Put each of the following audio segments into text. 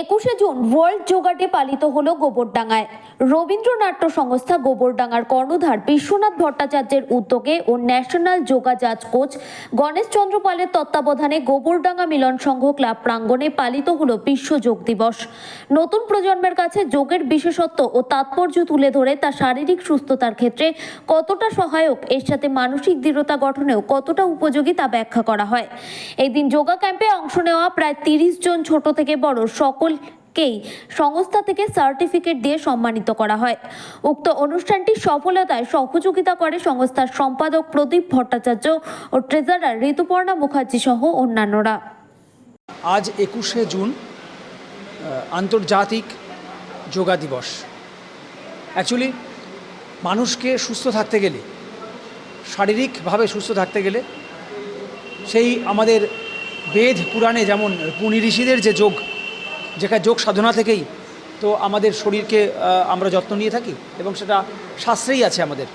একুশে June world yoga day পালিত হলো গোবরডাঙ্গায়। রবীন্দ্রনাট্য সংস্থা গোবরডাঙ্গার কর্ণধার বিশ্বনাথ ভট্টাচার্যের উদ্যোগে ও ন্যাশনাল যোগা জাজ কোচ গণেশ চন্দ্র পালের তত্ত্বাবধানে গোবরডাঙ্গা মিলন সংঘ ক্লাব প্রাঙ্গণে পালিত হলো বিশ্ব যোগ দিবস। নতুন প্রজন্মের কাছে যোগের বিশেষত্ব ও তাৎপর্য তুলে ধরে তা শারীরিক সুস্থতার ক্ষেত্রে কতটা সহায়ক, এর সাথে মানসিক দৃঢ়তা গঠনেও কতটা উপযোগী তা ব্যাখ্যা করা হয়। এই দিন যোগা ক্যাম্পে অংশ নেওয়া প্রায় তিরিশ জন ছোট থেকে বড় সকলকেই সংস্থা থেকে সার্টিফিকেট দিয়ে সম্মানিত করা হয়। উক্ত অনুষ্ঠানটি সফলতায় সহযোগিতা করে সংস্থার সম্পাদক প্রদীপ ভট্টাচার্য ও ট্রেজারার ঋতুপর্ণা মুখার্জি সহ অন্যান্যরা। আজ একুশে জুন আন্তর্জাতিক যোগা দিবস। অ্যাকচুয়ালি মানুষকে সুস্থ থাকতে গেলে, শারীরিকভাবে সুস্থ থাকতে গেলে, সেই আমাদের বেদ পুরাণে যেমন মুনি ঋষিদের যে যোগ যেখানে যোগ সাধনা থেকেই তো আমাদের শরীরকে আমরা যত্ন নিয়ে থাকি এবং সেটা শাস্ত্রেই আছে আমাদের,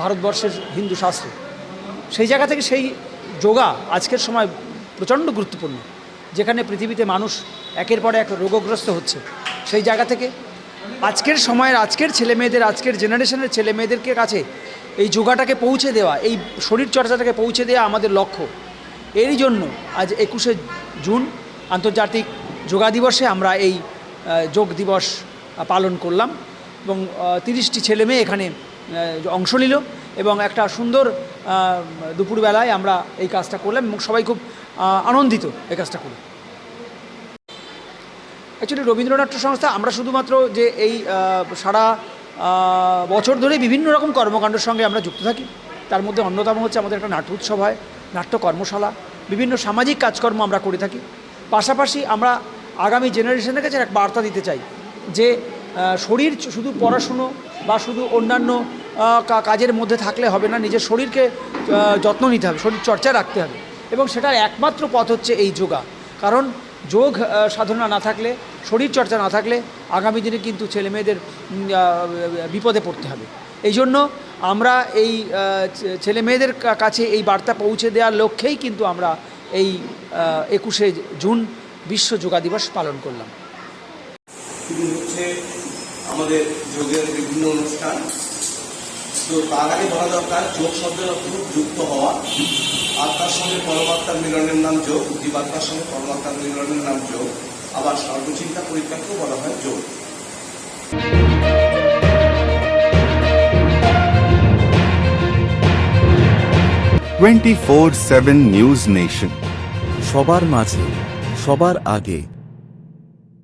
ভারতবর্ষের হিন্দু শাস্ত্রে। সেই জায়গা থেকে সেই যোগা আজকের সময় প্রচণ্ড গুরুত্বপূর্ণ, যেখানে পৃথিবীতে মানুষ একের পর এক রোগগ্রস্ত হচ্ছে। সেই জায়গা থেকে আজকের সময়ের আজকের ছেলে মেয়েদের আজকের জেনারেশনের ছেলে মেয়েদেরকে কাছে এই যোগাটাকে পৌঁছে দেওয়া, এই শরীর চর্চাটাকে পৌঁছে দেওয়া আমাদের লক্ষ্য। এরই জন্য আজ একুশে জুন আন্তর্জাতিক যোগা দিবসে আমরা এই যোগ দিবস পালন করলাম এবং তিরিশটি ছেলে মেয়ে এখানে অংশ নিল এবং একটা সুন্দর দুপুরবেলায় আমরা এই কাজটা করলাম এবং সবাই খুব আনন্দিত এই কাজটা করে অ্যাকচুয়ালি রবীন্দ্রনাট্য সংস্থা, আমরা শুধুমাত্র যে এই সারা বছর ধরে বিভিন্ন রকম কর্মকাণ্ডের সঙ্গে আমরা যুক্ত থাকি। তার মধ্যে অন্যতম হচ্ছে আমাদের একটা নাট্য উৎসব হয়, নাট্য কর্মশালা, বিভিন্ন সামাজিক কাজকর্ম আমরা করে থাকি। পাশাপাশি আমরা আগামী জেনারেশনের কাছে এক বার্তা দিতে চাই যে শরীর শুধু পড়াশুনো বা শুধু অন্যান্য কাজের মধ্যে থাকলে হবে না, নিজের শরীরকে যত্ন নিতে হবে, শরীর চর্চা রাখতে হবে। এবং সেটার একমাত্র পথ হচ্ছে এই যোগা। কারণ যোগ সাধনা না থাকলে, শরীর চর্চা না থাকলে আগামী দিনে কিন্তু ছেলে মেয়েদের বিপদে পড়তে হবে। এই জন্য আমরা এই ছেলে মেয়েদের কাছে এই বার্তা পৌঁছে দেওয়ার লক্ষ্যেই কিন্তু আমরা এই একুশে জুন বিশ্ব যোগা দিবস পালন করলাম। শুরু হচ্ছে আমাদের যোগের বিভিন্ন অনুষ্ঠান। তো তার আগে বলা দরকার যোগ শব্দের অর্থ যুক্ত হওয়া। আত্মার সঙ্গে পরমাত্মার মিলনের নাম যোগ জীবাত্মার সঙ্গে পরমাত্মার মিলনের নাম যোগ। আবার সর্বচিন্তা পরীক্ষাকেও বলা হয় যোগ। Twenty four seven news nation. সবার মাঝে সবার আগে